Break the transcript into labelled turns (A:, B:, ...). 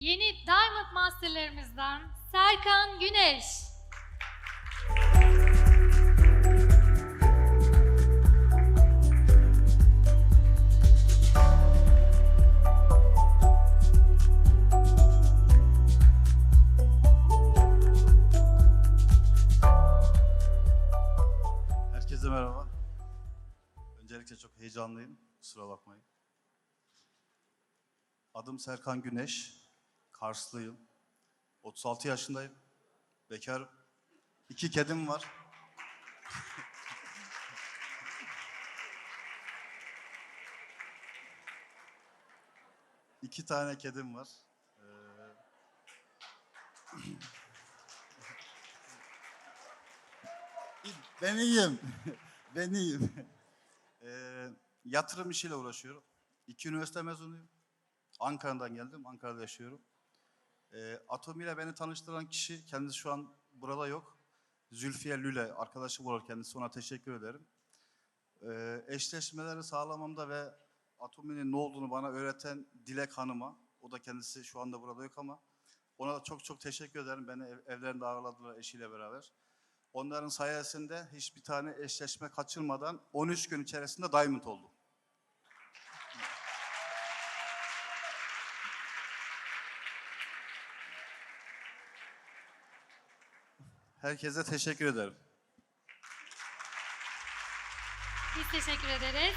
A: Yeni Diamond Master'larımızdan Serkan Güneş.
B: Herkese merhaba. Öncelikle çok heyecanlıyım. Kusura bakmayın. Adım Serkan Güneş. Karslıyım. 36 yaşındayım. Bekar. İki kedim var. İki tane kedim var. Ee, Ben iyiyim. ben iyiyim. Ee, yatırım işiyle uğraşıyorum. İki üniversite mezunuyum. Ankara'dan geldim. Ankara'da yaşıyorum. Ee, Atom ile beni tanıştıran kişi kendisi şu an burada yok. Zülfiye Lüle arkadaşım olur kendisi. Ona teşekkür ederim. Ee, eşleşmeleri sağlamamda ve Atomi'nin ne olduğunu bana öğreten Dilek Hanım'a. O da kendisi şu anda burada yok ama ona da çok çok teşekkür ederim. Beni ev- evlerinde ağırladılar eşiyle beraber. Onların sayesinde hiçbir tane eşleşme kaçırmadan 13 gün içerisinde Diamond oldum. Herkese teşekkür ederim.
A: Biz teşekkür ederiz.